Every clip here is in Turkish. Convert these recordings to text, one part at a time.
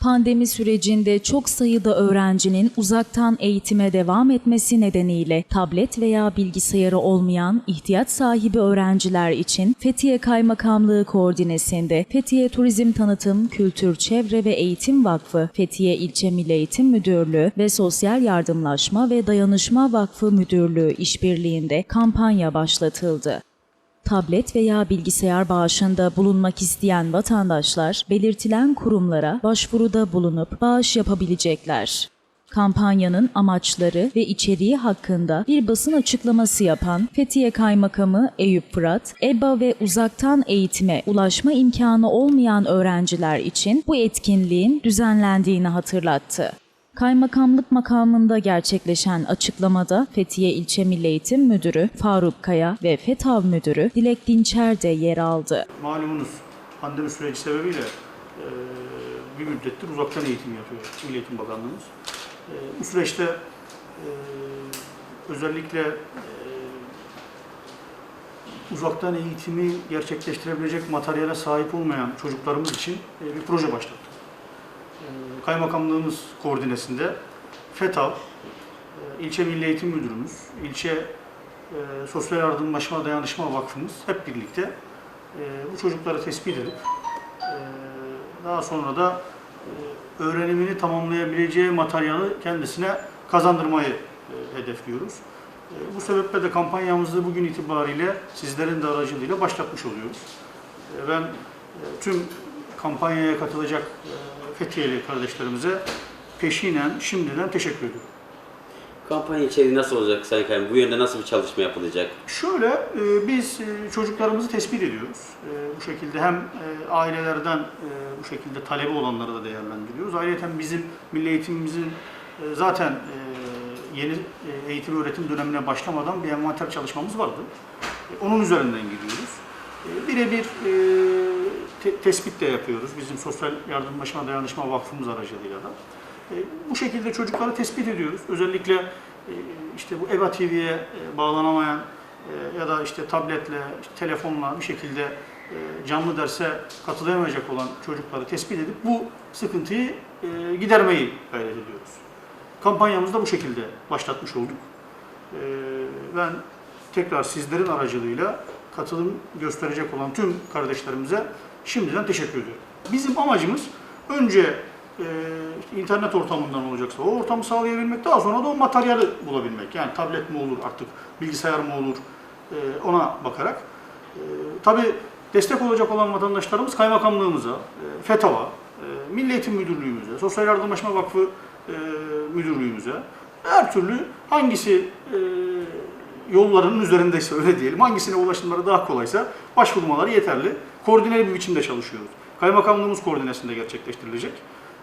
Pandemi sürecinde çok sayıda öğrencinin uzaktan eğitime devam etmesi nedeniyle tablet veya bilgisayarı olmayan ihtiyaç sahibi öğrenciler için Fethiye Kaymakamlığı koordinesinde Fethiye Turizm Tanıtım, Kültür, Çevre ve Eğitim Vakfı, Fethiye İlçe Milli Eğitim Müdürlüğü ve Sosyal Yardımlaşma ve Dayanışma Vakfı Müdürlüğü işbirliğinde kampanya başlatıldı. Tablet veya bilgisayar bağışında bulunmak isteyen vatandaşlar belirtilen kurumlara başvuruda bulunup bağış yapabilecekler. Kampanyanın amaçları ve içeriği hakkında bir basın açıklaması yapan Fethiye Kaymakamı Eyüp Fırat, EBA ve uzaktan eğitime ulaşma imkanı olmayan öğrenciler için bu etkinliğin düzenlendiğini hatırlattı. Kaymakamlık makamında gerçekleşen açıklamada Fethiye İlçe Milli Eğitim Müdürü Faruk Kaya ve FETAV Müdürü Dilek Dinçer de yer aldı. Malumunuz pandemi süreci sebebiyle e, bir müddettir uzaktan eğitim yapıyor Milli Eğitim Bakanlığımız. E, bu süreçte e, özellikle uzaktan eğitimi gerçekleştirebilecek materyale sahip olmayan çocuklarımız için bir proje başlattık. E, Kaymakamlığımız koordinesinde FETAV, e, İlçe Milli Eğitim Müdürümüz, ilçe e, Sosyal Yardımlaşma Dayanışma Vakfımız hep birlikte e, bu çocukları tespit edip daha sonra da öğrenimini tamamlayabileceği materyali kendisine kazandırmayı hedefliyoruz. Bu sebeple de kampanyamızı bugün itibariyle sizlerin de aracılığıyla başlatmış oluyoruz. Ben tüm kampanyaya katılacak Fethiyeli kardeşlerimize peşinen şimdiden teşekkür ediyorum. Kampanya içeriği nasıl olacak Sayın Kayım? Bu yönde nasıl bir çalışma yapılacak? Şöyle, e, biz e, çocuklarımızı tespit ediyoruz. E, Bu şekilde hem e, ailelerden e, bu şekilde talebi olanları da değerlendiriyoruz. Ayrıca bizim milli eğitimimizin e, zaten e, yeni e, eğitim öğretim dönemine başlamadan bir envanter çalışmamız vardı. E, Onun üzerinden gidiyoruz. E, Birebir e, te- tespit de yapıyoruz. Bizim Sosyal Yardımlaşma Dayanışma Vakfımız aracılığıyla da. E, Bu şekilde çocukları tespit ediyoruz. Özellikle e, işte bu EBA TV'ye bağlanamayan ya da işte tabletle, işte telefonla bir şekilde canlı derse katılamayacak olan çocukları tespit edip bu sıkıntıyı gidermeyi gayret ediyoruz. Kampanyamızı da bu şekilde başlatmış olduk. Ben tekrar sizlerin aracılığıyla katılım gösterecek olan tüm kardeşlerimize şimdiden teşekkür ediyorum. Bizim amacımız önce e, internet ortamından olacaksa o ortamı sağlayabilmek, daha sonra da o materyali bulabilmek. Yani tablet mi olur artık, bilgisayar mı olur e, ona bakarak. E, tabii destek olacak olan vatandaşlarımız kaymakamlığımıza, e, FETAV'a, e, Milli Eğitim Müdürlüğümüze, Sosyal Yardımlaşma Vakfı e, Müdürlüğümüze her türlü hangisi e, yollarının üzerindeyse öyle diyelim, hangisine ulaşımları daha kolaysa başvurmaları yeterli. Koordineli bir biçimde çalışıyoruz. Kaymakamlığımız koordinesinde gerçekleştirilecek.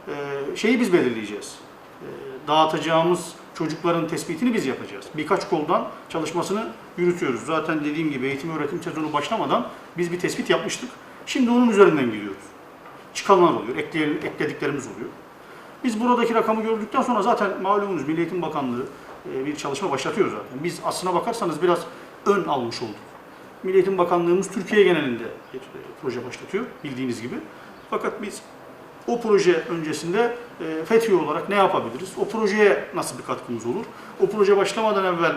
Ee, şeyi biz belirleyeceğiz. Ee, dağıtacağımız çocukların tespitini biz yapacağız. Birkaç koldan çalışmasını yürütüyoruz. Zaten dediğim gibi eğitim öğretim sezonu başlamadan biz bir tespit yapmıştık. Şimdi onun üzerinden gidiyoruz. Çıkanlar oluyor, eklediklerimiz oluyor. Biz buradaki rakamı gördükten sonra zaten malumunuz Milli Eğitim Bakanlığı bir çalışma başlatıyor zaten. Biz aslına bakarsanız biraz ön almış olduk. Milli Eğitim Bakanlığımız Türkiye genelinde bir e, proje başlatıyor bildiğiniz gibi. Fakat biz o proje öncesinde e, Fethiye olarak ne yapabiliriz? O projeye nasıl bir katkımız olur? O proje başlamadan evvel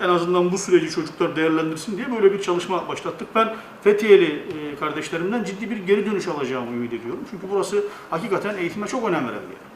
en azından bu süreci çocuklar değerlendirsin diye böyle bir çalışma başlattık. Ben Fethiyeli e, kardeşlerimden ciddi bir geri dönüş alacağımı ümit ediyorum. Çünkü burası hakikaten eğitime çok önem veren bir yer.